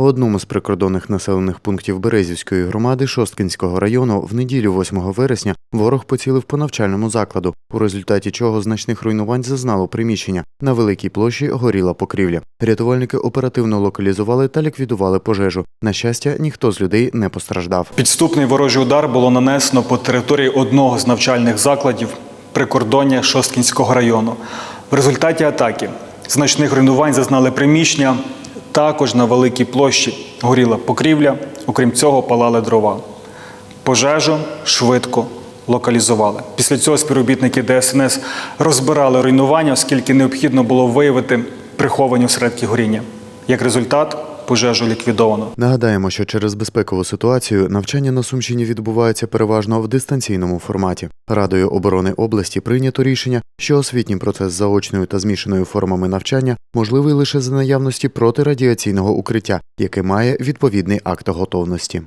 У одному з прикордонних населених пунктів Березівської громади Шосткінського району в неділю 8 вересня ворог поцілив по навчальному закладу, у результаті чого значних руйнувань зазнало приміщення. На великій площі горіла покрівля. Рятувальники оперативно локалізували та ліквідували пожежу. На щастя, ніхто з людей не постраждав. Підступний ворожий удар було нанесено по території одного з навчальних закладів прикордоння Шосткінського району. В результаті атаки значних руйнувань зазнали приміщення. Також на великій площі горіла покрівля, окрім цього, палали дрова. Пожежу швидко локалізували. Після цього співробітники ДСНС розбирали руйнування, оскільки необхідно було виявити приховані осередки горіння. Як результат, пожежу ліквідовано. Нагадаємо, що через безпекову ситуацію навчання на Сумщині відбувається переважно в дистанційному форматі. Радою оборони області прийнято рішення, що освітній процес заочною та змішаною формами навчання можливий лише за наявності протирадіаційного укриття, яке має відповідний акт готовності.